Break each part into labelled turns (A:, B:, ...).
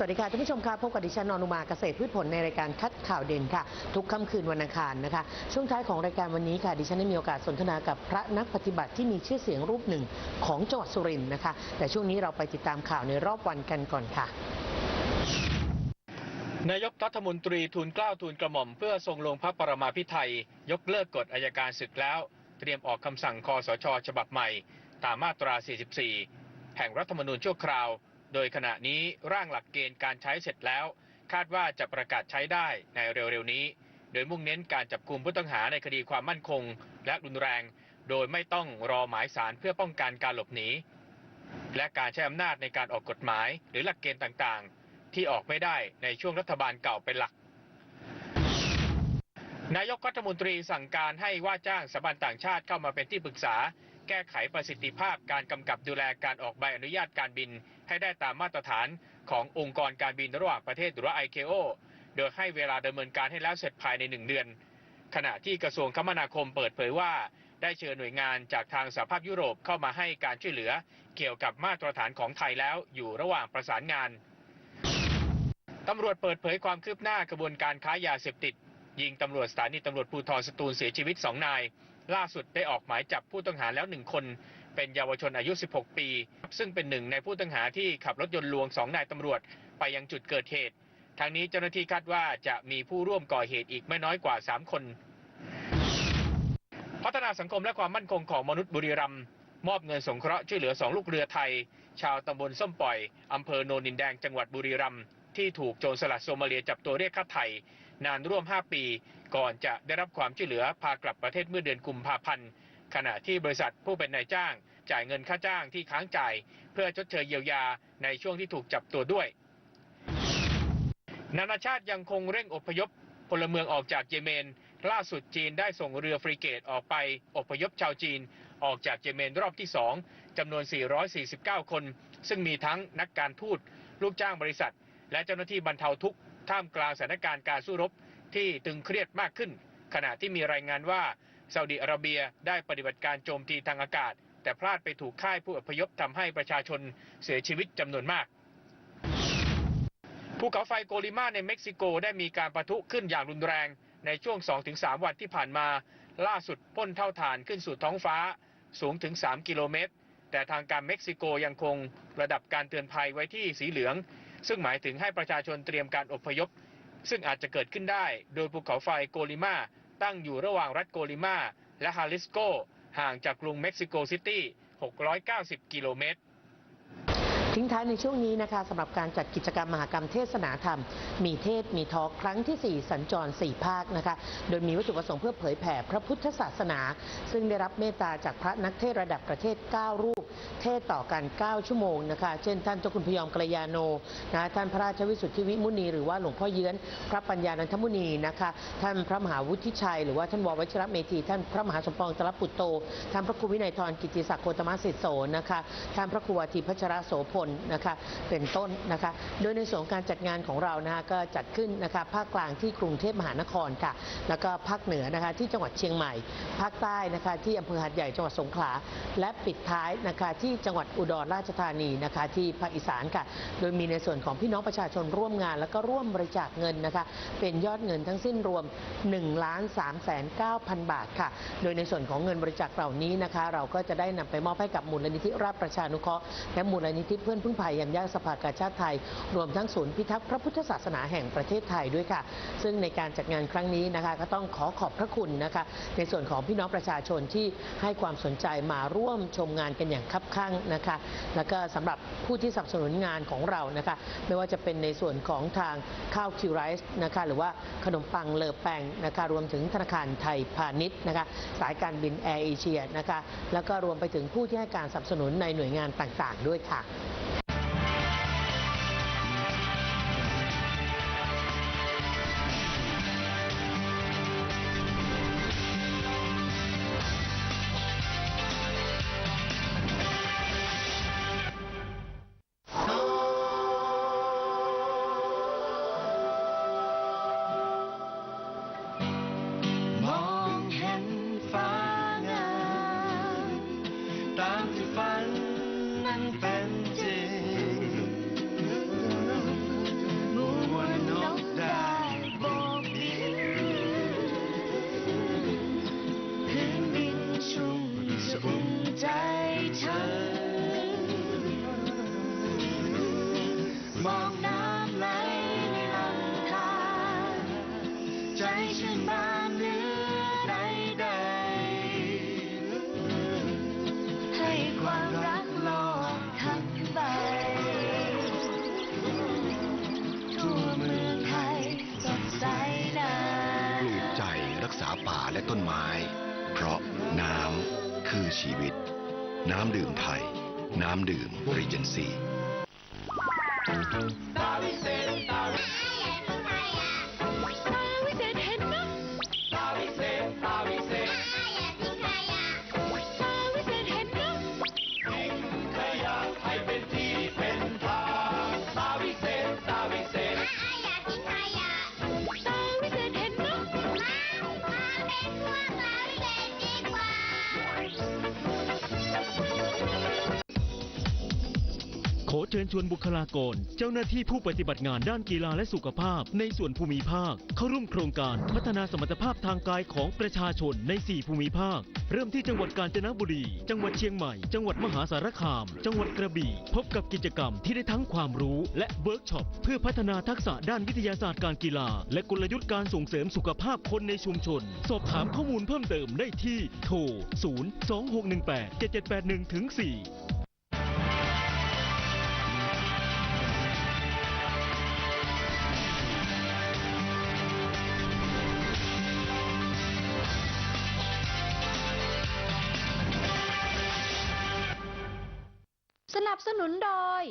A: สวัสดีค่ะท่านผู้ชมค่ะพบกับดิฉันนอนุมาเกษตรพืชผลในรายการคัดข่าวเด่นค่ะ ทุกค่ำคืนวันอังคารนะคะ ช่วงท้ายของรายการวันนี้ค่ะดิฉันได้มีโอกาสสนทนากับพระนักปฏิบัติที่มีชื่อเสียงรูปหนึ่งของจังหวัดสุรินทร์นะคะ แต่ช่วงนี้เราไปติดตามข่าวในรอบวันกันก่อนค่ะ
B: นายกรัฐมนตรีทูลเกล้าทูลกระหม่อมเพื่อทรงลงพระปรมาภิไธยยกเลิกกฎอายการศึกแล้ว เตรียมออกคำสั่งคอสชฉบับใหม่ ตามมาตรา 44 แห่งรัฐธรรมนูญชั่วคราว โดยขณะนี้ร่างหลักเกณฑ์การใช้เสร็จแล้ว คาดว่าจะประกาศใช้ได้ในเร็วๆนี้ โดยมุ่งเน้นการจับกลุ่มผู้ต้องหาในคดีความมั่นคง และรุนแรง โดยไม่ต้องรอหมายสารเพื่อป้องกันการหลบหนีและการใช้อำนาจในการออกกฎหมาย หรือหลักเกณฑ์ต่างๆ ที่ออกไม่ได้ในช่วงรัฐบาลเก่าเป็นหลัก นายกรัฐมนตรีสั่งการให้ว่าจ้างสถาบันต่างชาติเข้ามาเป็นที่ปรึกษา แก้ไขประสิทธิภาพการกำกับดูแลการออกใบอนุญาตการบิน ให้ได้ตามมาตรฐานขององค์กรการบินระหว่างประเทศหรือว่า ICAO โดยให้เวลาดำเนินการให้แล้วเสร็จภายในหนึ่งเดือน ขณะที่กระทรวงคมนาคมเปิดเผยว่า ได้เชิญหน่วยงานจากทางสหภาพยุโรปเข้ามาให้การช่วยเหลือ เกี่ยวกับมาตรฐานของไทยแล้วอยู่ระหว่างประสานงานตำรวจเปิดเผยความคืบหน้ากระบวนการค้ายาเสพติด ยิงตำรวจสถานีตำรวจภูธรสตูลเสียชีวิต2นาย ล่าสุดได้ออกหมายจับผู้ต้องหาแล้วหนึ่งคน เป็นเยาวชนอายุ 16 ปี ซึ่งเป็นหนึ่งในผู้ต้องหาที่ขับรถยนต์ลวงสองนายตำรวจ ไปยังจุดเกิดเหตุทางนี้เจ้าหน้าที่คาดว่าจะมีผู้ร่วมก่อเหตุอีกไม่น้อยกว่า 3 คน พัฒนาสังคมและความมั่นคงของมนุษย์บุรีรัมย์มอบเงินสงเคราะห์ช่วยเหลือสองลูกเรือไทย ชาวตำบลส้มปล่อยอำเภอโนนินแดงจังหวัดบุรีรัมย์ที่ถูกโจรสลัดโซมาเลียจับตัวเรียกค่าไถ่นานร่วม 5 ปี ก่อนจะได้รับความช่วยเหลือพากลับประเทศเมื่อเดือนกุมภาพันธ์ขณะที่บริษัทผู้เป็นนายจ้าง จ่ายเงินค่าจ้างที่ค้างจ่าย เพื่อชดเชยเยียวยาในช่วงที่ถูกจับตัวด้วย นานาชาติยังคงเร่งอพยพพลเมืองออกจากเยเมน ล่าสุดจีนได้ส่งเรือฟริเกตออกไปอพยพชาวจีน ออกจากเยเมนรอบที่2จำนวน 449 คน ซึ่งมีทั้งนักการทูตลูกจ้างบริษัท และเจ้าหน้าที่บรรเทาทุกข์ท่ามกลางสถานการณ์การสู้รบ ที่ตึงเครียดมากขึ้น ขณะที่มีรายงานว่าซาอุดิอาระเบียได้ปฏิบัติการโจมตีทางอากาศ แต่พลาดไปถูกค่ายผู้อพยพทำให้ประชาชนเสียชีวิตจำนวนมากภูเขาไฟโกลิมาในเม็กซิโกได้มีการประทุขึ้นอย่างรุนแรงในช่วง 2-3 วันที่ผ่านมา ล่าสุดพ่นเท่าฐานขึ้นสู่ท้องฟ้าสูงถึง 3 กิโลเมตร แต่ทางการเม็กซิโกยังคงระดับการเตือนภัยไว้ที่สีเหลือง ซึ่งหมายถึงให้ประชาชนเตรียมการอพยพ ซึ่งอาจจะเกิดขึ้นได้โดยภูเขาไฟโกลิมาตั้งอยู่ระหว่างรัฐโกลิมาและฮาลิสโกห่างจากกรุงเม็กซิโกซิตี้ 690 กิโลเมตร
A: ทิ้งท้ายในช่วงนี้นะคะสำหรับการจัดกิจกรรมมหกรรมเทศนาธรรม มีเทศมีทอกครั้งที่ 4 สัญจร 4 ภาคนะคะ โดยมีวัตถุประสงค์เพื่อเผยแผ่พระพุทธศาสนา ซึ่งได้รับเมตตาจากพระนักเทศระดับประเทศ 9 รูป เทศต่อกัน 9 ชั่วโมงนะคะ เช่นท่านเจ้าคุณพยอมกัลยาโนนะท่านพระราชวิสุทธิวิมุนี หรือว่าหลวงพ่อเยื้อนพระปัญญานันทมุนีนะคะท่านพระมหาวุฒิชัย หรือว่าท่านววชิระเมธีท่านพระมหาสมปองตรปุตโตท่านพระครูวินัยทรกิติศักดิ์โคตมสิทธิโสนะคะท่านพระครูวาทีพัชรโสพลนะคะเป็นต้นนะคะ โดยในส่วนของการจัดงานของเรานะคะก็จัดขึ้นนะคะภาคกลางที่กรุงเทพมหานครค่ะ แล้วก็ภาคเหนือนะคะที่จังหวัดเชียงใหม่ ภาคใต้นะคะที่อำเภอหาดใหญ่จังหวัดสงขลา และปิดท้ายนะคะที่จังหวัดอุดรราชธานีนะคะที่ภาคอีสานค่ะ โดยมีในส่วนของพี่น้องประชาชนร่วมงาน แล้วก็ร่วมบริจาคเงินนะคะเป็นยอดเงินทั้งสิ้นรวม1ล้าน3แสน9พันบาทค่ะ โดยในส่วนของเงินบริจาคเหล่านี้นะคะ เราก็จะได้นำไปมอบให้กับมูลนิธิราชประชานุเคราะห์และมูลนิธิเพื่อนพึ่งภัยยามยาสภากาชาติไทย รวมทั้งศูนย์พิทักษ์พระพุทธศาสนาแห่งประเทศไทยด้วยค่ะ ซึ่งในการจัดงานครั้งนี้นะคะ ก็ต้องขอขอบพระคุณนะคะ ในส่วนของพี่น้องประชาชนที่ให้ความสนใจมาร่วมชมงานกันอย่างคับคั่งนะคะ แล้วก็สำหรับผู้ที่สนับสนุนงานของเรานะคะ ไม่ว่าจะเป็นในส่วนของทางข้าวคิวไรส์นะคะหรือว่าขนมปังเลอแปงนะคะรวมถึงธนาคารไทยพาณิชย์นะคะสายการบินแอร์เอเชียนะคะแล้วก็รวมไปถึงผู้ที่ให้การสนับสนุนในหน่วยงานต่างๆ ด้วยค่ะ
C: รี
D: เชิ
E: ญชวนบุคลากร เจ้าหน้าที่ผู้ปฏิบัติงานด้านกีฬาและสุขภาพ ในส่วนภูมิภาค เข้าร่วมโครงการพัฒนาสมรรถภาพทางกายของประชาชนใน 4 ภูมิภาค เริ่มที่จังหวัดกาญจนบุรี จังหวัดเชียงใหม่ จังหวัดมหาสารคาม จังหวัดกระบี่ พบกับกิจกรรมที่ได้ทั้งความรู้และเวิร์กช็อปเพื่อพัฒนาทักษะด้านวิทยาศาสตร์การกีฬา และกลยุทธ์การส่งเสริมสุขภาพคนในชุมชน สอบถามข้อมูลเพิ่มเติมได้ที่โทร 0 2 6 1 8 7 7 8 1ถึง4
F: นับสนุนโดย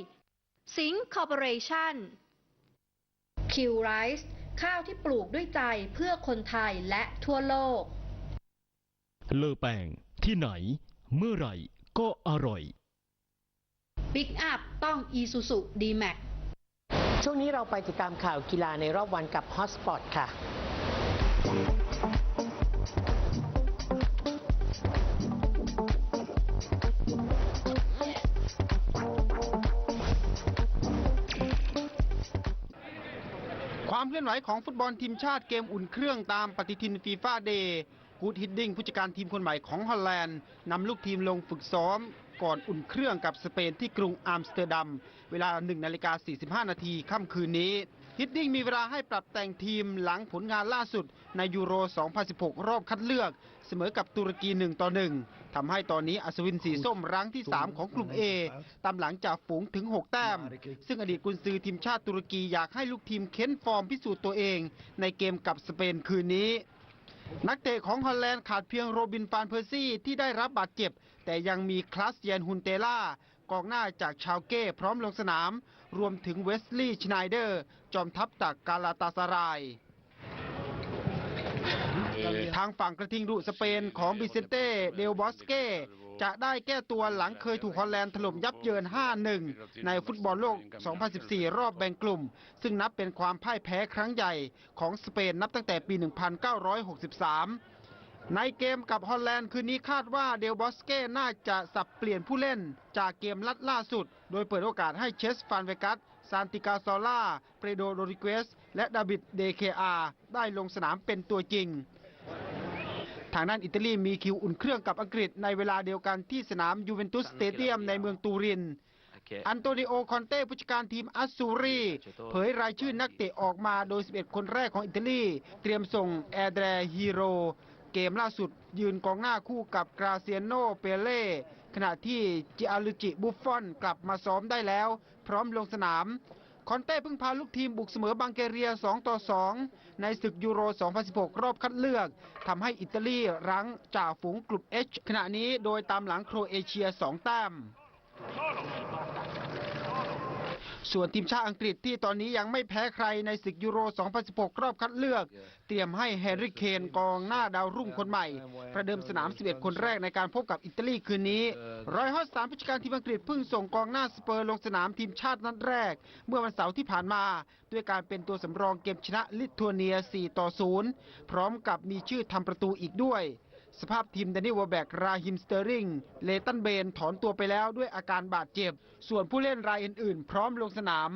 F: สิงคอร์ปอเรชั่นคิวไรซ์ข้าวที่ปลูกด้วยใจเพื่อคนไทยและทั่วโลก
E: เลอแปงที่ไหน เมื่อไหร่ก็อร่อย
F: ปิกอัพต้อง Isuzu D-Max
A: ช่วงนี้เราไปติดตามข่าวกีฬาในรอบวันกับฮอตสปอตค่ะ
G: ความเคลื่อนไหวของฟุตบอลทีมชาติเกมอุ่นเครื่องตามปฏิทินฟีฟ่าเดย์กูดฮิดดิ้งผู้จัดการทีมคนใหม่ของฮอลแลนด์นำลูกทีมลงฝึกซ้อม ก่อนอุ่นเครื่องกับสเปนที่กรุงอัมสเตอร์ดัม เวลา 1 นาฬิกา 45 นาทีค่ำคืนนี้ ฮิดดิ้งมีเวลาให้ปรับแต่งทีมหลังผลงานล่าสุดในยูโร 2016 รอบคัดเลือก เสมอกับตุรกี 1 ต่อ 1 ทำให้ตอนนี้อัศวินสีส้มรั้งที่ 3 ของกลุ่ม A ตามหลังจากฝูงถึง 6 แต้ม ซึ่งอดีตกุนซือทีมชาติตุรกีอยากให้ลูกทีมเค้นฟอร์มพิสูจน์ตัวเอง ในเกมกับสเปนคืนนี้นักเตะของฮอลแลนด์ขาดเพียงโรบินฟานเพอร์ซี่ที่ได้รับบาดเจ็บ แต่ยังมีคลาสเยนฮุนเตล่า กองหน้าจากชาวเก้พร้อมลงสนาม รวมถึงเวสลีย์ชไนเดอร์ จอมทัพจากกาลาตาสารายทางฝั่งกระทิงดุสเปนของบิเซนเต้เดลบอสเก้จะได้แก้ตัวหลังเคยถูกฮอลแลนด์ถล่มยับเยิน 5-1 ในฟุตบอลโลก 2014 รอบแบ่งกลุ่ม ซึ่งนับเป็นความพ่ายแพ้ครั้งใหญ่ของสเปนนับตั้งแต่ปี 1963 ในเกมกับฮอลแลนด์คืนนี้คาดว่าเดลบอสเก้น่าจะสับเปลี่ยนผู้เล่นจากเกมลัดล่าสุด โดยเปิดโอกาสให้เชสฟานเวกัสซานติกาซอล่า เปรโดโรดิเกส และดาบิดเดเคอาได้ลงสนามเป็นตัวจริง ทางด้านอิตาลีมีคิวอุ่นเครื่องกับอังกฤษในเวลาเดียวกันที่สนามยูเวนตุสสเตเดียมในเมืองตูริน อันโตนิโอ คอนเต้ผู้จัดการทีมอัสซูรีเผยรายชื่อนักเตะออกมาโดย 11 คนแรกของอิตาลี เตรียมส่งแอดรฮีโร เกมล่าสุดยืนกองหน้าคู่กับกราเซียโนเปเล่ขณะที่จิอาลุจิบุฟฟอนกลับมาซ้อมได้แล้ว พร้อมลงสนาม คอนเต้เพิ่งพาลูกทีมบุกเสมอบังเกเรีย 2 ต่อ 2 ในศึกยูโร 2016 รอบคัดเลือกทำให้อิตาลีรั้งจ่าฝูงกลุ่ม H ขณะนี้โดยตามหลังโครเอเชีย 2 แต้ม ส่วนทีมชาติอังกฤษที่ตอนนี้ยังไม่แพ้ใครในศึกยูโร 2016 รอบคัดเลือก เตรียมให้แฮร์รี่เคนกองหน้าดาวรุ่งคนใหม่ ประเดิมสนาม 11 คนแรกในการพบกับอิตาลีคืนนี้รอยฮอตสามผู้จัดการทีมอังกฤษเพิ่งส่งกองหน้าสเปอร์ลงสนามทีมชาตินัดแรก เมื่อวันเสาร์ที่ผ่านมา ด้วยการเป็นตัวสำรองเกมชนะลิทัวเนีย 4 ต่อ 0 พร้อมกับมีชื่อทำประตูอีกด้วย สภาพทีมแดนนี่วอร์แบกราฮิมสเตอริง เลตันเบนถอนตัวไปแล้วด้วยอาการบาดเจ็บ ส่วนผู้เล่นรายอื่นๆ พร้อมลงสนาม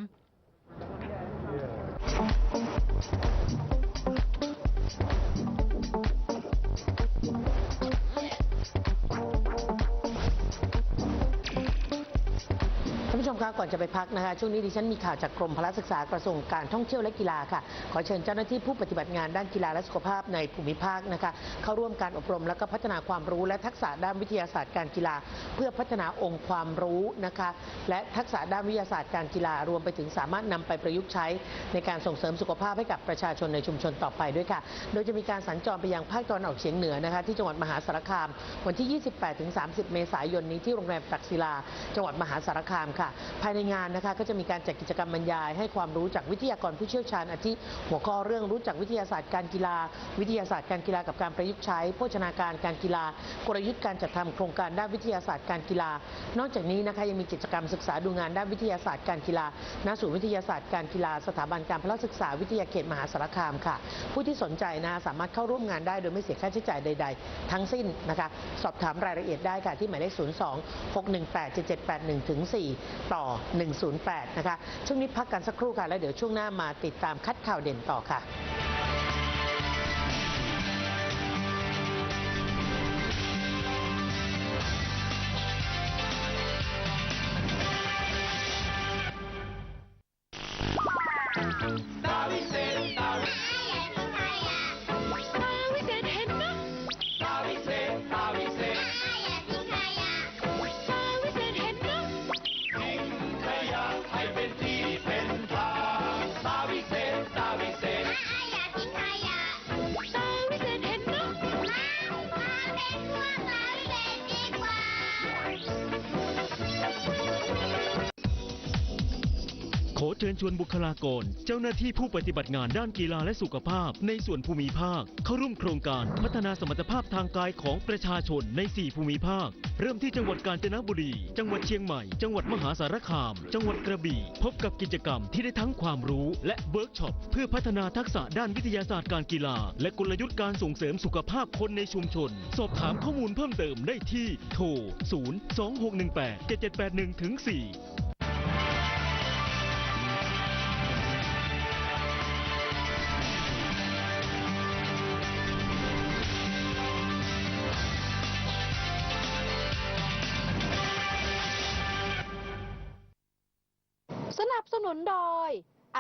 A: คะก่อนจะไปพักนะคะ ช่วงนี้ดิฉันมีข่าวจากกรมพละศึกษากระทรวงการท่องเที่ยวและกีฬาค่ะ ขอเชิญเจ้าหน้าที่ผู้ปฏิบัติงานด้านกีฬาและสุขภาพในภูมิภาคนะคะ เข้าร่วมการอบรมและก็พัฒนาความรู้และทักษะด้านวิทยาศาสตร์การกีฬา เพื่อพัฒนาองค์ความรู้นะคะ และทักษะด้านวิทยาศาสตร์การกีฬารวมไปถึงสามารถนำไปประยุกต์ใช้ในการส่งเสริมสุขภาพให้กับประชาชนในชุมชนต่อไปด้วยค่ะ โดยจะมีการสัญจรไปยังภาคตะวันออกเฉียงเหนือนะคะที่จังหวัดมหาสารคาม วันที่ 28-30 เมษายนนี้ที่โรงแรมตักศิลา จังหวัดมหาสารคามค่ะภายในงานนะคะก็จะมีการจัดกิจกรรมบรรยาย ให้ความรู้จากวิทยากรผู้เชี่ยวชาญอาทิหัวข้อเรื่องรู้จักวิทยาศาสตร์การกีฬา วิทยาศาสตร์การกีฬากับการประยุกต์ใช้ โภชนาการการกีฬากลยุทธ์การจัดทำโครงการด้านวิทยาศาสตร์การกีฬา นอกจากนี้นะคะยังมีกิจกรรมศึกษาดูงานด้านวิทยาศาสตร์การกีฬาณศูนย์วิทยาศาสตร์การกีฬา สถาบันการพละศึกษาวิทยาเขตมหาสารคามค่ะ ผู้ที่สนใจนะคะสามารถเข้าร่วมงานได้โดยไม่เสียค่าใช้จ่ายใด ๆ ทั้งสิ้นนะคะ สอบถามรายละเอียดได้ค่ะที่หมายเลข 02 618 7781ถึง4ต่อ108 นะคะ ช่วงนี้พักกันสักครู่ค่ะ แล้วเดี๋ยวช่วงหน้ามาติดตามคัดข่าวเด่นต่อค่ะ
H: เชิ
E: ญชวนบุคลากร เจ้าหน้าที่ผู้ปฏิบัติงานด้านกีฬาและสุขภาพ ในส่วนภูมิภาค เข้าร่วมโครงการพัฒนาสมรรถภาพทางกายของประชาชนใน 4 ภูมิภาค เริ่มที่จังหวัดกาญจนบุรี จังหวัดเชียงใหม่ จังหวัดมหาสารคาม จังหวัดกระบี่ พบกับกิจกรรมที่ได้ทั้งความรู้ และเวิร์กช็อปเพื่อพัฒนาทักษะด้านวิทยาศาสตร์การกีฬา และกลยุทธ์การส่งเสริมสุขภาพคนในชุมชน สอบถามข้อมูลเพิ่มเติมได้ที่โทร 0 2 6 1 8 7 7 8 1ถึง4
F: สนุนโดย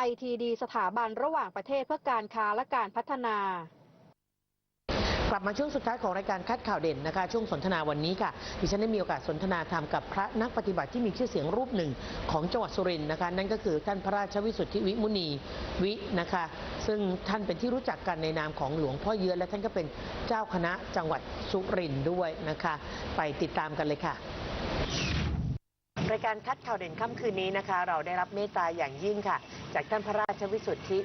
F: ITD สถาบันระหว่างประเทศเพื่อการค้าและการพัฒนา
A: กลับมาช่วงสุดท้ายของรายการคัดข่าวเด่นนะคะ ช่วงสนทนาวันนี้ค่ะดิฉันได้มีโอกาสสนทนาธรรมกับพระนักปฏิบัติที่มีชื่อเสียงรูปหนึ่งของจังหวัดสุรินทร์นะคะ นั่นก็คือท่านพระราชวิสุทธิวิมุนีวินะคะ ซึ่งท่านเป็นที่รู้จักกันในนามของหลวงพ่อเยือนและท่านก็เป็นเจ้าคณะจังหวัดสุรินทร์ด้วยนะคะ ไปติดตามกันเลยค่ะ รายการคัดข่าวเด่นค่ำคืนนี้นะคะ เราได้รับเมตตาอย่างยิ่งค่ะ จากท่านพระราชวิสุทธิ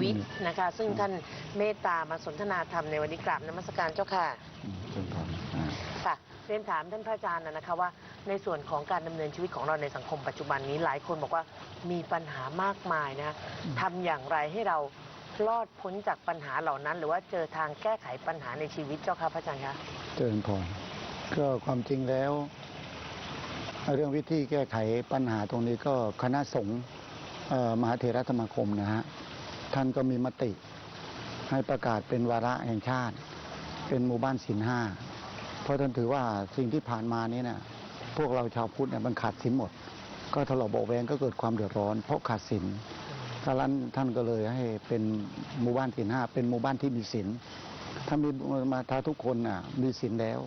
A: วินะคะ ซึ่งท่านเมตตามาสนทนาธรรมในวันนี้กราบนมัสการเจ้าค่ะค่ะเรียนถามท่านพระอาจารย์นะนะคะว่า ในส่วนของการดำเนินชีวิตของเราในสังคมปัจจุบันนี้หลายคนบอกว่ามีปัญหามากมายนะทำอย่างไรให้เรารอดพ้นจากปัญหาเหล่านั้น หรือว่าเจอทางแก้ไขปัญหาในชีวิตเจ้าค่ะพระอาจารย์คะ
I: เจริญพรก็ความจริงแล้ว เรื่องวิธีแก้ไขปัญหาตรงนี้ก็คณะสงฆ์มหาเถรสมาคมนะฮะท่านก็มีมติให้ประกาศเป็นวาระแห่งชาติ เป็นหมู่บ้านศีลห้าเพราะท่านถือว่าสิ่งที่ผ่านมานี้นะพวกเราชาวพุทธเนี่ยมันขาดศีลหมด ก็ทะเลาะเบาะแวงก็เกิดความเดือดร้อน เพราะขาดศีลดังนั้นท่านก็เลยให้เป็นหมู่บ้านศีลห้าเป็นหมู่บ้านที่มีศีลถ้ามีมาถ้าทุกคนน่ะมีศีลแล้ว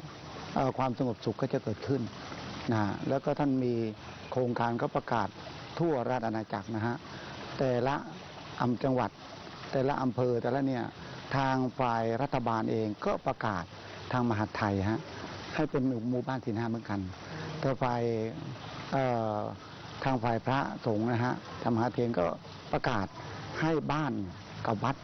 I: ความสงบสุขก็จะเกิดขึ้น นะฮะแล้วก็ท่านมีโครงการก็ประกาศทั่วราชอาณาจักรนะฮะแต่ละอำจังหวัด แต่ละอำเภอแต่ละเนี่ยทางฝ่ายรัฐบาลเองก็ประกาศทางมหาดไทยฮะให้เป็นหมู่บ้านศีลห้าเหมือนกัน แต่ฝ่ายเอ่อทางฝ่ายพระสงฆ์นะฮะธรรมหาเทนก็ประกาศให้บ้านกับวัด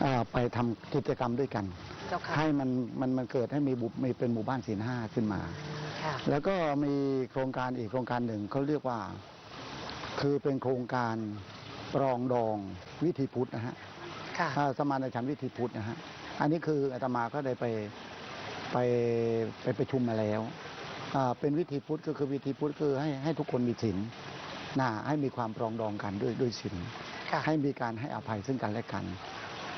I: เอ่อไปทำกิจกรรมด้วยกัน
A: เจ้าค่ะ
I: ให้มันมันมันเกิดให้มีบุมีเป็นหมู่บ้านศีลห้าขึ้นมา
A: ค่ะ
I: แล้วก็มีโครงการอีกโครงการหนึ่งเขาเรียกว่า คือเป็นโครงการปรองดองวิธีพุทธนะฮะ
A: ค่ะ
I: อ่าสมานฉันท์วิธีพุทธนะฮะอันนี้คืออาตมาก็ได้ไปไปไปไประชุมมาแล้วอ่าเป็นวิธีพุทธก็คือวิธีพุทธคือให้ให้ทุกคนมีศีลนะให้มีความปรองดองกันด้วยด้วยศีล
A: ค่ะ
I: ให้มีการให้อภัยซึ่งกันและกัน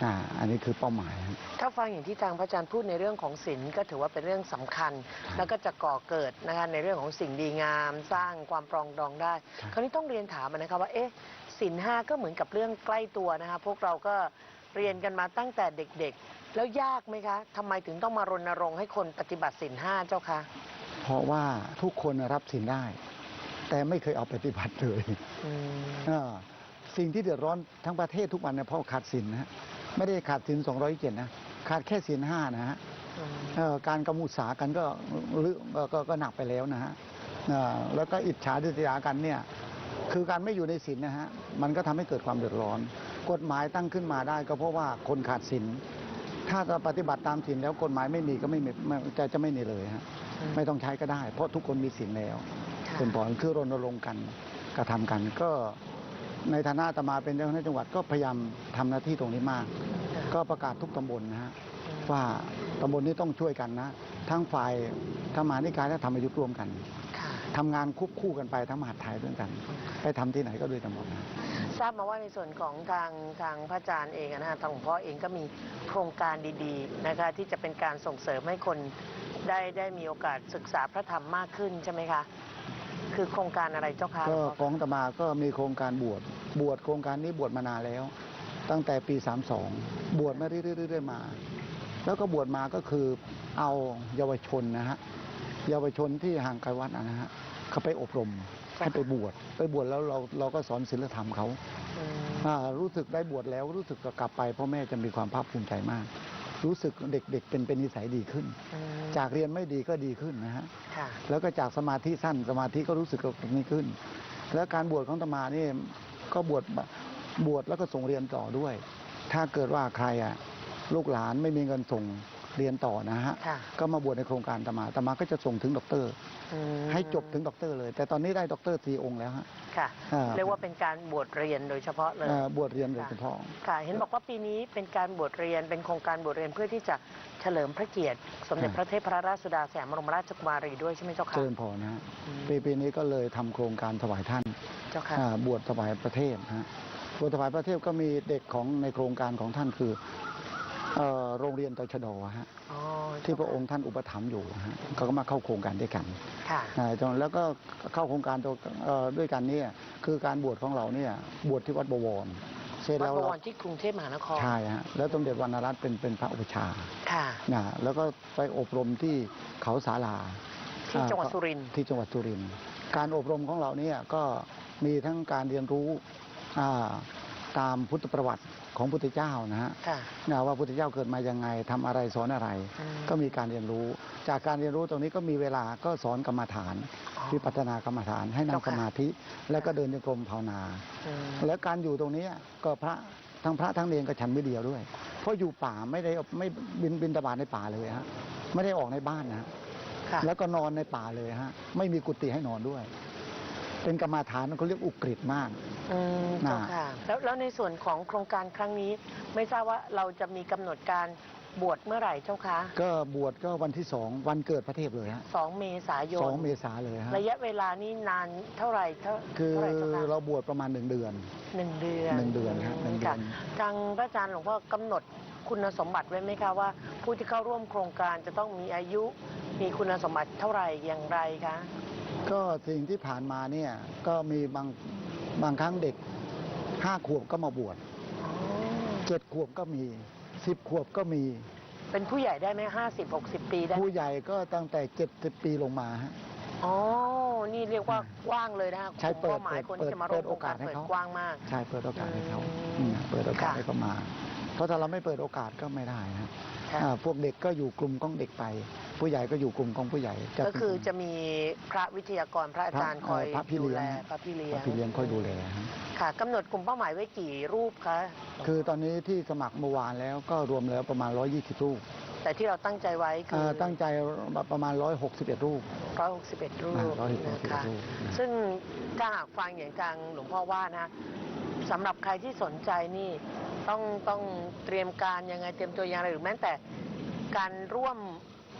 I: อ่าอันนี้คือเป้าหมายครับ
A: ถ้าฟังอย่างที่ทางพระอาจารย์พูดในเรื่องของศีลก็ถือว่าเป็นเรื่องสำคัญ แล้วก็จะก่อเกิดนะคะในเรื่องของสิ่งดีงาม สร้างความปรองดองได้
I: ครับ
A: คราวนี้ต้องเรียนถามนะคะว่าเอ๊ะศีลห้าก็เหมือนกับเรื่องใกล้ตัวนะคะพวกเราก็เรียนกันมาตั้งแต่เด็กๆ แล้วยากไหมคะทำไมถึงต้องมารณรงค์ให้คนปฏิบัติศีลห้าเจ้าคะ
I: เพราะว่าทุกคนรับสินได้ แต่ไม่เคยเอาปฏิบัติเลย
A: อืม
I: อ่าสิ่งที่เดือดร้อนทั้งประเทศทุกวันเนี่ยเพราะขาดสินนะฮะ ไม่ได้ขาดสิน207นะ ขาดแค่สินห้านะฮะ
A: อืม
I: เอ่อการกำมุสากันก็เรื่องก็ก็ก็หนักไปแล้วนะฮะอ่าแล้วก็อิจฉาดิษยากันเนี่ยคือการไม่อยู่ในศีลนะฮะมันก็ทำให้เกิดความเดือดร้อน กฎหมายตั้งขึ้นมาได้ก็เพราะว่าคนขาดศีลถ้าจะปฏิบัติตามศีลแล้วกฎหมายไม่มีก็ไม่มีไม่จะจะไม่มีเลยฮะไม่ต้องใช้ก็ได้ เพราะทุกคนมีศีลแล้ว
A: ค่ะ
I: เป็นผลคือรณรงค์กันกระทำกันก็ ในฐานะอาตมาเป็นเจ้าคณะจังหวัดก็พยายามทำหน้าที่ตรงนี้มาก ก็ประกาศทุกตำบลนะฮะว่าตำบลนี้ต้องช่วยกันนะ ทั้งฝ่ายธรรมานิกายและธรรมยุทธ์ร่วมกัน
A: ค่ะ
I: ทำงานควบคู่กันไปทั้งมหาดไทยด้วยกัน ไปทำที่ไหนก็ด้วยกันหมดนะ
A: ทราบมาว่าในส่วนของทางทางพระอาจารย์เองอะนะฮะทางหลวงพ่อเองก็มีโครงการดีๆนะคะที่จะเป็นการส่งเสริมให้คนได้ได้มีโอกาสศึกษาพระธรรมมากขึ้นใช่ไหมคะ คือโครงการอะไรเจ้าคะ
I: ก็ของอาตมาก็มีโครงการบวชบวชโครงการนี้บวชมานานแล้ว ตั้งแต่ปี 32 บวชมาเรื่อยๆๆมา แล้วก็บวชมาก็คือเอาเยาวชนนะฮะเยาวชนที่ห่างไกลวัดอะนะฮะเขาไปอบรมให้ไปบวชไปบวชแล้วเราเราก็สอนศีลธรรมเขา
A: อืม
I: อ่ารู้สึกได้บวชแล้วรู้สึกจะกลับไปพ่อแม่จะมีความภาคภูมิใจมาก รู้สึกเด็กๆเป็นเป็นนิสัยดีขึ้น
A: อืม
I: จากเรียนไม่ดีก็ดีขึ้นนะฮะ
A: ค่ะ
I: แล้วก็จากสมาธิสั้นสมาธิก็รู้สึกว่ามีขึ้น แล้วการบวชของตมานี่ก็บวชบวชแล้วก็ส่งเรียนต่อด้วย ถ้าเกิดว่าใครอะลูกหลานไม่มีเงินส่ง เรียนต่อนะฮะ
A: ค่ะ
I: ก็มาบวชในโครงการตมาตมาก็จะส่งถึงด็อกเตอร์
A: อืม
I: ให้จบถึงด็อกเตอร์เลย แต่ตอนนี้ได้ด็อกเตอร์สี่องค์แล้วฮะ
A: ค่ะ
I: อ่า
A: เรียกว่าเป็นการบวชเรียนโดยเฉพาะเลย
I: เอ่อบวชเรียนโดยเฉพาะ
A: ค่ะ เห็นบอกว่าปีนี้เป็นการบวชเรียนเป็นโครงการบวชเรียนเพื่อที่จะเฉลิมพระเกียรติ สมเด็จ
I: อ่า
A: พระเทพรราชสุดาสยามบรมราชกุมารีด้วยใช่ไหมเจ้า
I: เจ
A: ค่ะ
I: ริญพรนะฮะ
A: อืม
I: ปีปีนี้ก็เลยทำโครงการถวายท่าน
A: เจ้าค่ะ
I: อ่าบวชถวายประเทศนะฮะบวชถวายประเทศก็มีเด็กของในโครงการของท่านคือเอ่อ โรงเรียนตชดฮะ
A: อ๋อ
I: ที่พระองค์ท่านอุปถัมภ์อยู่นะฮะเขาก็มาเข้าโครงการด้วยกัน
A: ค่ะ
I: อ่าจนแล้วก็เข้าโครงการตัวเอ่อด้วยกันเนี่ยคือการบวชของเราเนี่ยบวชที่วัดบวรเสร็จ
A: วัด
I: แล้ว
A: บ
I: เรา
A: วรที่กรุงเทพมหานคร
I: ใช่ฮะแล้วสมเด็จวรรณรัตน์เป็นเป็นพระอุปชฌาย์
A: ค่ะ
I: นะแล้วก็ไปอบรมที่เขาสาลา
A: ที่จังหวัด
I: อ่า
A: สุรินทร์
I: ที่จังหวัดสุรินทร์การอบรมของเราเนี่ยก็มีทั้งการเรียนรู้อ่า ตามพุทธประวัติของพุทธเจ้านะฮะ
A: ค่ะ
I: นะว่าพุทธเจ้าเกิดมายังไงทำอะไรสอนอะไร
A: อืม
I: ก็มีการเรียนรู้ จากการเรียนรู้ตรงนี้ก็มีเวลาก็สอนกรรมฐาน
A: อ๋อ
I: วิปัสสนากรรมฐานให้นั่ง
A: เจ้า
I: ส
A: ค่ะ
I: มาธิ แล้วก็เดินจงกรมภาวนา
A: อืม
I: แล้วการอยู่ตรงนี้ก็พระทั้งพระทั้งเนรก็ฉันไม่เดียวด้วย เพราะอยู่ป่าไม่ได้ไม่บินบินตบาตในป่าเลยฮะไม่ได้ออกในบ้านนะ
A: ค่ะ
I: แล้วก็นอนในป่าเลยฮะไม่มีกุฏิให้นอนด้วย เป็นกรรมาฐานเขาเรียกอุกฤษมาก
A: อืม
I: น่ะ
A: เจ้าค่ะแล้วแล้วในส่วนของโครงการครั้งนี้ ไม่ทราบว่าเราจะมีกำหนดการบวชเมื่อไหร่เจ้าคะ
I: ก็บวชก็วันที่สองวันเกิดพระเทพเลยฮะ
A: สองเมษายน
I: สองเมษาเลยฮะ
A: ระยะเวลานี่นานเท่าไหร่เท่า
I: คือ
A: เท่าไหร่เจ้าคะ
I: เราบวชประมาณหนึ่งเดือน
A: หนึ่งเดือน
I: หนึ่งเดือนฮะหนึ่งเดือน
A: ค่ะทางพระอาจารย์หลวงพ่อกำหนดคุณสมบัติไว้ไหมคะว่า ผู้ที่เข้าร่วมโครงการจะต้องมีอายุ มีคุณสมบัติเท่าไหร่อย่างไรคะ
I: ก็สิ่งที่ผ่านมาเนี่ยก็มีบาง บางครั้งเด็กห้าขวบก็มาบวช
A: อ๋อ
I: เจ็ดขวบก็มีสิบขวบก็มี
A: เป็นผู้ใหญ่ได้ไหมห้าสิบหกสิบปีได้ไหม
I: ผู้ใหญ่ก็ตั้งแต่เจ็ดสิบปีลงมาฮะ
A: อ๋อ นี่เรียกว่ากว้างเลยนะคะ
I: ใช่เปิด
A: เป้าหมาย
I: เปิ
A: ค
I: ด
A: นที่จะมาร่วมโครงการ
I: เปิดโอกาสให้
A: เปิด
I: เขา
A: กว้างมาก
I: ใช่เปิดโอกาสให้เขา
A: อืม
I: อืมเปิดโอกาส
A: ค่ะ
I: ให้เขามาเพ ราะถ้าเราไม่เปิดโอกาสก็ไม่ได้ฮะ
A: ค่ะ
I: อ่าพวกเด็กก็อยู่กลุ่มของเด็กไป ผู้ใหญ่ก็อยู่กลุ่มของผู้ใหญ่
A: ก็คือจะมีพระวิทยากรพระอาจารย์คอย
I: พระพี่
A: ดู
I: เลี้ย
A: แล
I: ง
A: พระพี่เลี้
I: พ
A: ย
I: ระ
A: ง
I: พี่เลี้ยงคอยดูแลฮะ
A: ค่ะกำหนดกลุ่มเป้าหมายไว้กี่รูปคะ
I: คือตอนนี้ที่สมัครเมื่อวานแล้วก็รวมแล้วประมาณ 120 รูป
A: แต่ที่เราตั้งใจไว้คื
I: เอ่
A: อ
I: อตั้งใจประมาณ 161 รูป
A: ร้อยหกสิบเอ็ดรูป
I: อ่า161
A: นะคะ
I: รูปนะ
A: ซึ่งถ้าหากฟังอย่างทางหลวงพ่อว่านะสำหรับใครที่สนใจนี่ ต้องต้องเตรียมการยังไงเตรียมตัวยังไงหรือแม้แต่การร่วม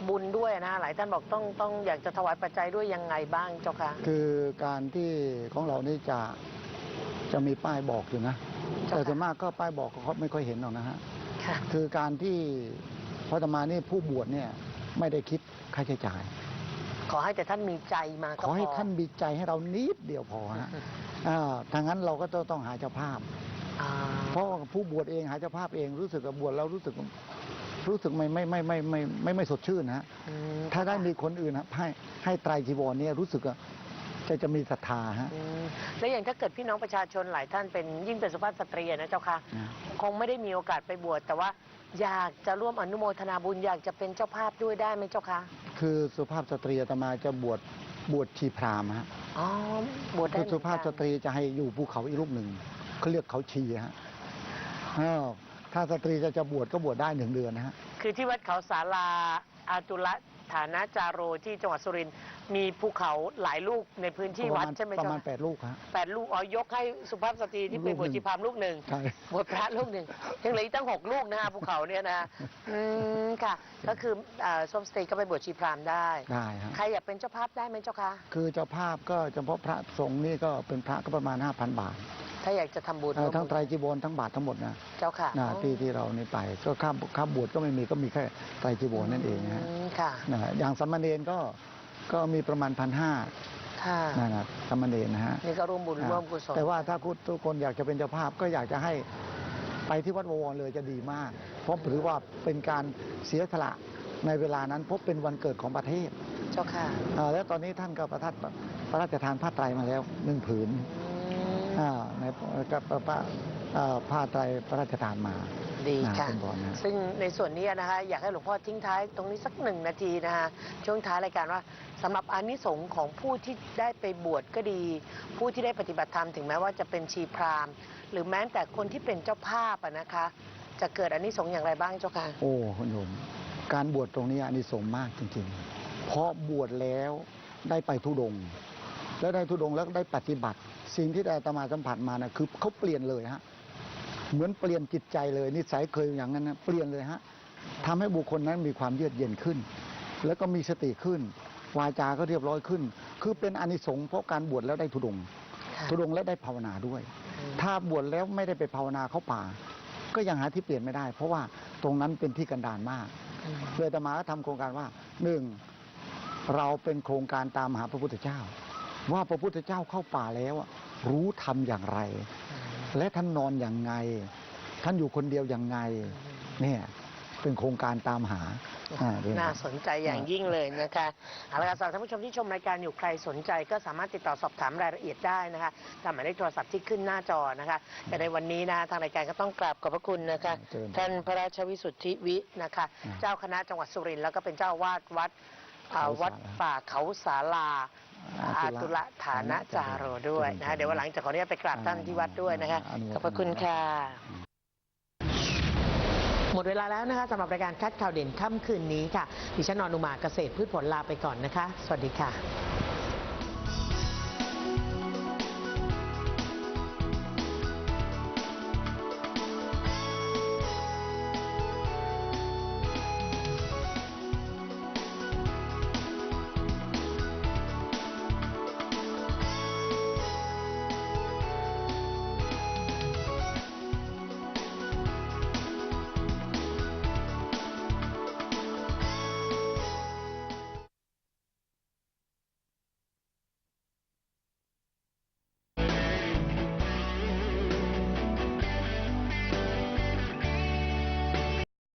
A: บุญด้วยนะหลายท่านบอกต้องต้องอยากจะถวายปัจจัยด้วยยังไงบ้างเจ้าคะ
I: คือการที่ของเรานี่จะจะมีป้ายบอกอยู่นะ
A: เจ้าค่ะ
I: แต่ส่วนมากก็ป้ายบอกเขาไม่ค่อยเห็นหรอกนะฮะ
A: ค่ะ
I: คือการที่เพราะอาตมานี่ผู้บวชเนี่ยไม่ได้คิดค่าใช้จ่าย
A: ขอให้แต่ท่านมีใจมาก็
I: ขอให้
A: พ
I: ท่านมีใจให้เรานิดเดียวพอฮะอ่าทางนั้นเราก็ต้องต้องหาเจ้าภาพ ผู้บวชเองหาเจ้าภาพเองรู้สึกกับบวชแล้วรู้สึกรู้สึกไม่ไม่ไม่ไม่ไม่ไม่ไม่สดชื่นนะถ้าได้มีคนอื่นฮะให้ให้ไตรจีวรเนี่ยรู้สึกจะจะมีศรัทธาฮะ
A: และอย่างถ้าเกิดพี่น้องประชาชนหลายท่านเป็นยิ่งเป็นสุภาพสตรีนะเจ้าค่ะคงไม่ได้มีโอกาสไปบวชแต่ว่าอยากจะร่วมอนุโมทนาบุญอยากจะเป็นเจ้าภาพด้วยได้ไหมเจ้าคะ
I: คือสุภาพสตรีจะมาจะบวชบวชชีพรามฮะ
A: อ๋อบวชได้
I: สุภาพสตรีจะให้อยู่ภูเขาอีกรูปหนึ่งเขาเรียกเขาชีฮะ อ้าวถ้าสตรีจะจะบวชก็บวชได้หนึ่งเดือนนะฮะ
A: คือที่วัดเขาสาลาอาตุละฐานะจาโรที่จังหวัดสุรินทร์มีภูเขาหลายลูกในพื้นที่วัดใช่ไหม
I: ประ
A: เจ้า
I: มาณแปดลูกฮะ
A: แปดลูกอ๋อยกให้สุภาพสตรีที่เป็น
I: ลูก
A: บวช
I: หนึ่ง
A: ชีพราหมณ์ลูกหนึ่ง
I: ใช่
A: บวชพระลูกหนึ่งยังเหลืออีกตั้งหกลูกนะฮะภูเขาเนี่ยนะอืมค่ะ ก็คืออ่าส้มสตรีก็ไปบวชชีพราหมณ์ได้
I: ได้ฮะ
A: ใครอยากเป็นเจ้าภาพได้ไหมเจ้าคะ
I: คือเจ้าภาพก็เฉพาะพระสงฆ์นี่ก็เป็นพระก็ประมาณ 5,000 บาท
A: ถ้าอยากจะทำบุญ
I: เอ่อ
A: ร่วม
I: ทั้ง
A: บุญ
I: ไตรจีวรทั้งบาททั้งหมดนะ
A: เจ้าค่ะ
I: นะ
A: อ๋อ
I: ที่ที่เรานี่ไปก็ค่าค่าบวชก็ไม่มีก็มีแค่ไตรจีวรนั่นเองนะฮะ
A: มค่ะ
I: นะอย่างสามเณรก็ก็มีประมาณพันห้า
A: ค่ะ
I: นะนะสามเณรนะฮะ
A: นี่ก็ร่วมบุญร่วมกุศล
I: แต่ว่าถ้าคุณทุกคนอยากจะเป็นเจ้าภาพก็อยากจะให้ไปที่วัดบวรเลยจะดีมาก เพราะถือว่าเป็นการเสียสละในเวลานั้นเพราะเป็นวันเกิดของประเทศ
A: เจ้าค่ะ
I: อ่าแล้วตอนนี้ท่านก็ประทัดพระราชทานผ้าไตรมาแล้วหนึ่งผืน
A: อืม
I: อ่า ในกับพระอ่าผ้าไตรพระราชทานมา
A: ดี
I: นะ
A: ค่ะ
I: เป็นบอลนะ
A: ซึ่งในส่วนนี้นะคะอยากให้หลวงพ่อทิ้งท้ายตรงนี้สักหนึ่งนาทีนะคะช่วงท้ายรายการว่าสำหรับอานิสงส์ของผู้ที่ได้ไปบวชก็ดี ผู้ที่ได้ปฏิบัติธรรมถึงแม้ว่าจะเป็นชีพราหมณ์หรือแม้แต่คนที่เป็นเจ้าภาพอะนะคะ จะเกิดอานิสงส์อย่างไรบ้างเจ้าค่ะ
I: โอ้คุณโยมการบวชตรงนี้อานิสงส์มากจริงๆ เพราะบวชแล้วได้ไปทุดงค์แล้วได้ทุดงค์แล้วได้ปฏิบัติ สิ่งที่ได้อาตมาสัมผัสมานะคือเขาเปลี่ยนเลยฮะเหมือนเปลี่ยนจิตใจเลยนิสัยเคยอย่างนั้นนะเปลี่ยนเลยฮะทำให้บุคคลนั้นมีความเยือกเย็นขึ้น แล้วก็มีสติขึ้น วาจาก็เรียบร้อยขึ้น คือเป็นอานิสงส์เพราะการบวชแล้วได้ทุดงค์
A: ค่ะ
I: ทุดงค์และได้ภาวนาด้วย ถ้าบวชแล้วไม่ได้ไปภาวนาเข้าป่า ก็ยังหาที่เปลี่ยนไม่ได้ เพราะว่าตรงนั้นเป็นที่กันดารมาก
A: อืม
I: เลยอาตมาก็ทำโครงการว่าหนึ่งเราเป็นโครงการตามหาพระพุทธเจ้า ว่าพระพุทธเจ้าเข้าป่าแล้วอะ รู้ทำอย่างไร และท่านนอนอย่างไง ท่านอยู่คนเดียวอย่างไง เนี่ยเป็นโครงการตามหาอ่าด้วย
A: น่าสนใจอย่างยิ่งเลยนะคะเอาละค่ะสำหรับท่านผู้ชมที่ชมรายการอยู่ใครสนใจ ก็สามารถติดต่อสอบถามรายละเอียดได้นะคะตามหมายเลขโทรศัพท์ที่ขึ้นหน้าจอนะคะ แต่ในวันนี้นะทางรายการก็ต้องกราบขอบพระคุณนะคะ
I: เชิญ
A: ท่านพระราชวิสุทธิวินะคะ
I: อ่า
A: เจ้าคณะจังหวัดสุรินทร์แล้วก็เป็นเจ้าอาวาดวัด อ่า
I: เขาสารา
A: วัดป่าเขาสาลา
I: อา
A: อา
I: ตุ
A: ตุ
I: ละ
A: ละฐานะจาโรด้วยนะคะเดี๋ยววันหลังจะขออนุญาตไปกราบท่านที่วัดด้วยนะคะ
I: อนุโมทนา
A: ขอบพระคุณค่ะ หมดเวลาแล้วนะคะสำหรับรายการคัดข่าวเด่นค่ำคืนนี้ค่ะดิฉันนอนุมาเกษตรพืชผลลาไปก่อนนะคะ สวัสดีค่ะ